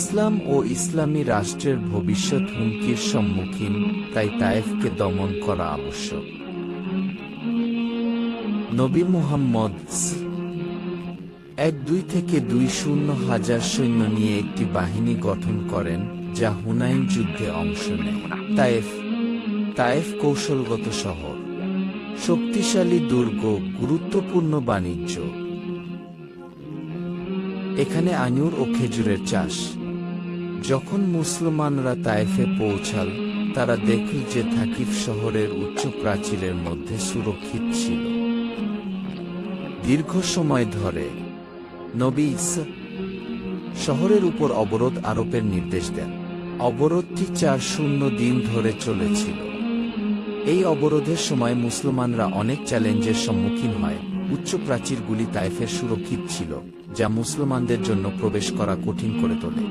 ইসলাম ও ইসলামী রাষ্ট্রের ভবিষ্যৎ হুমকির সম্মুখীন, তাই তায়েফকে দমন করা আবশ্যক। নবী মুহাম্মদ এক দুই থেকে দুই শূন্য হাজার সৈন্য নিয়ে একটি বাহিনী গঠন করেন, যা হুনাইন যুদ্ধে অংশ নেয়। তায়েফ তায়েফ কৌশলগত শহর। শক্তিশালী, দুর্গ, গুরুত্বপূর্ণ বাণিজ্য। এখানে আঙুর ও খেজুরের চাষ। যখন মুসলমানরা তায়েফে পৌঁছাল, তারা দেখল যে থাকিফ শহরের উচ্চ প্রাচীরের মধ্যে সুরক্ষিত ছিল। দীর্ঘ সময় ধরে নবী শহরের উপর অবরোধ আরোপের নির্দেশ দেন। অবরোধটি চার শূন্য দিন ধরে চলেছিল। এই অবরোধের সময় মুসলমানরা অনেক চ্যালেঞ্জের সম্মুখীন হয়। উচ্চ প্রাচীরগুলি তাইফের সুরক্ষিত ছিল, যা মুসলমানদের জন্য প্রবেশ করা কঠিন করে তোলে।